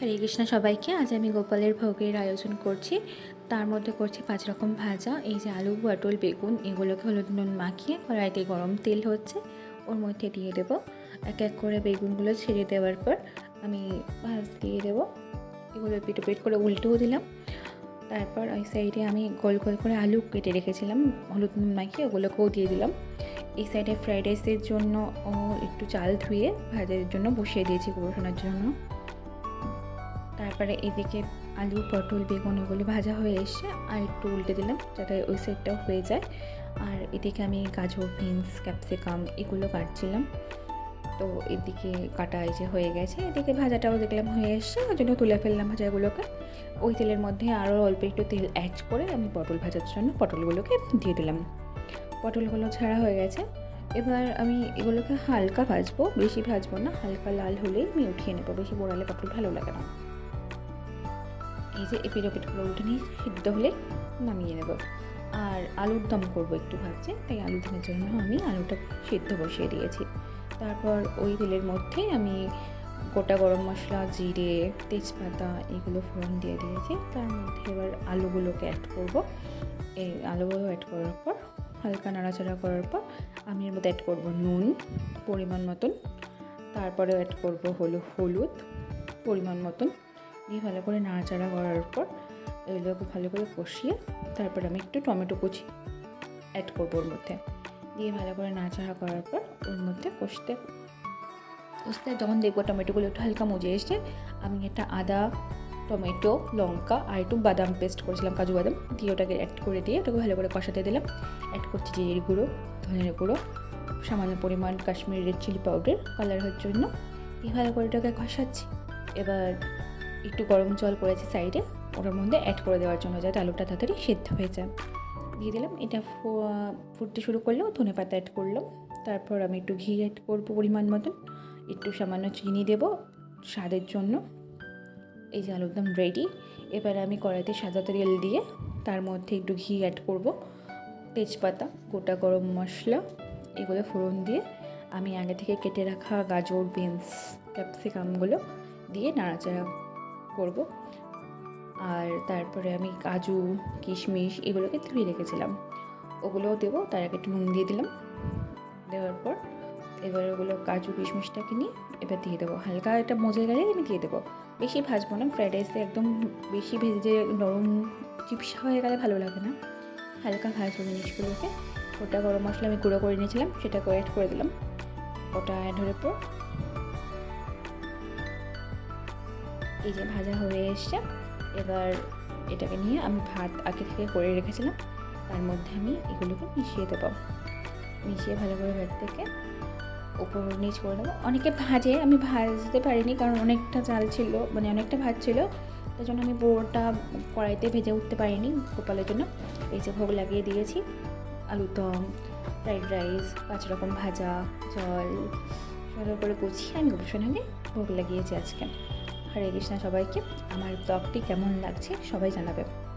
হরে কৃষ্ণ সবাইকে। আজ আমি গোপালের ভোগের আয়োজন করছি। তার মধ্যে করছি পাঁচ রকম ভাজা। এই যে আলু, পটল, বেগুন, এগুলোকে হলুদ নুন মাখিয়ে কড়াইতে গরম তেল হচ্ছে, ওর মধ্যে দিয়ে দেবো। এক এক করে বেগুনগুলো ছেড়ে দেওয়ার পর আমি ভাজ দিয়ে দেবো। এগুলো পিটো পিট করে উল্টেও দিলাম। তারপর ওই সাইডে আমি গোল গোল করে আলু কেটে রেখেছিলাম, হলুদ নুন মাখিয়ে ওগুলোকেও দিয়ে দিলাম। এই সাইডে ফ্রাইড রাইসের জন্য ও একটু চাল ধুয়ে ভাজার জন্য বসিয়ে দিয়েছি গবেষণার জন্য। তারপরে এদিকে আলু, পটল, বেগুন এগুলো ভাজা হয়ে এসছে আর একটু উল্টে দিলাম যাতে ওই সাইডটাও হয়ে যায়। আর এদিকে আমি গাজর, বিনস, ক্যাপসিকাম এগুলো কাটছিলাম। তো এদিকে কাটা এই যে হয়ে গেছে, এদিকে ভাজাটাও দেখলাম হয়ে এসছে, ওই জন্য তুলে ফেললাম ভাজাগুলোকে। ওই তেলের মধ্যে আরও অল্প একটু তেল অ্যাড করে আমি পটল ভাজার জন্য পটলগুলোকে দিয়ে দিলাম। পটলগুলো ছাড়া হয়ে গেছে। এবার আমি এগুলোকে হালকা ভাজবো, বেশি ভাজবো না, হালকা লাল হলেই আমি উঠিয়ে নেব, বেশি বোড়ালে পটল ভালো লাগে না। এই যে এপিট করে উল্টে নিয়ে সিদ্ধ হলে নামিয়ে নেব। আর আলুর দম করব একটু ভাবছি, তাই আলুর দমের জন্য আমি আলুটা সিদ্ধ বসিয়ে দিয়েছি। তারপর ওই তেলের মধ্যে আমি গোটা গরম মশলা, জিরে, তেজপাতা এগুলো ফোড়ন দিয়ে দিয়েছি। তার মধ্যে এবার আলুগুলোকে অ্যাড করব। এই আলুগুলো অ্যাড করার পর, হালকা নাড়াচাড়া করার পর আমি এর মধ্যে অ্যাড করব নুন পরিমাণ মতন। তারপরে অ্যাড করব হলো হলুদ পরিমাণ মতন। দিয়ে ভালো করে নাড়াচাড়া করার পর এগুলোকে ভালো করে কষিয়ে তারপর আমি একটু টমেটো কুচি অ্যাড করব ওর মধ্যে। দিয়ে ভালো করে নাড়াচাড়া করার পর ওর মধ্যে কষতে কষতে যখন দেখব টমেটোগুলো একটু হালকা মজে এসছে, আমি একটা আদা, টমেটো, লঙ্কা আর একটু বাদাম পেস্ট করেছিলাম, কাজু বাদাম দিয়ে ওটাকে অ্যাড করে দিয়ে ওটাকে ভালো করে কষাতে দিলাম। অ্যাড করছি জিরের গুঁড়ো, ধনের গুঁড়ো, সামান্য পরিমাণ Kashmiri red chilli powder colour হওয়ার জন্য। দিয়ে ভালো করে ওটাকে কষাচ্ছি। এবার একটু গরম জল করেছি সাইডে, ওটার মধ্যে অ্যাড করে দেওয়ার জন্য যাতে আলুটা তাড়াতাড়ি সেদ্ধ হয়ে যায়। দিয়ে দিলাম, এটা ফুটতে শুরু করলেও ধনে পাতা অ্যাড করলাম। তারপর আমি একটু ঘি অ্যাড করব পরিমাণ মতন। একটু সামান্য চিনি দেব স্বাদের জন্য। এই যে আলুর দম রেডি এবার আমি কড়াইতে সাদা তেল দিয়ে তার মধ্যে একটু ঘি অ্যাড করব। তেজপাতা, গোটা গরম মশলা, এগুলো ফোড়ন দিয়ে আমি আগে থেকে কেটে রাখা গাজর, বিনস ক্যাপসিকামগুলো দিয়ে নাড়াচাড়া করব। আর তারপরে আমি কাজু, কিশমিশ এগুলোকে ধুয়ে রেখেছিলাম। ওগুলোও দেবো, তার আগে একটু নুন দিয়ে দিলাম। দেওয়ার পর এবার ওগুলো কাজু, কিশমিশটাকে নিয়ে এবার দিয়ে দেবো। হালকা একটা মজে গেলে আমি দিয়ে দেবো। বেশি ভাজবো না, ফ্রাইড রাইসে একদম বেশি ভেজে নরম চিপসা হয়ে গেলে ভালো লাগে না। হালকা ভাজবো জিনিসগুলোকে। ওটা গরম মশলা আমি গুঁড়ো করে নিয়েছিলাম, সেটাকে অ্যাড করে দিলাম। ওটা অ্যাড হওয়ার পর এই যে ভাজা হয়ে এসছে। এবার এটাকে নিয়ে আমি ভাত আগে থেকে করে রেখেছিলাম। তার মধ্যে আমি এগুলোকে মিশিয়ে দেবো। মিশিয়ে ভালো করে ভাত থেকে উপর নিচ করে দেবো। অনেকে ভাজে, আমি ভাজতে পারিনি কারণ অনেকটা চাল ছিল মানে অনেকটা ভাত ছিল। তার জন্য আমি পুরোটা কড়াইতে ভেজে উঠতে পারিনি গোপালের জন্য। এই যে ভোগ লাগিয়ে দিয়েছি। আলুর দম, ফ্রাইড রাইস, পাঁচ রকম ভাজা, জল সুন্দর করে গুছিয়ে আমি গোপসনাকে ভোগ লাগিয়েছি আজকে। হরে কৃষ্ণা সবাইকে। আমার ব্লগটি কেমন লাগছে সবাই জানাবে।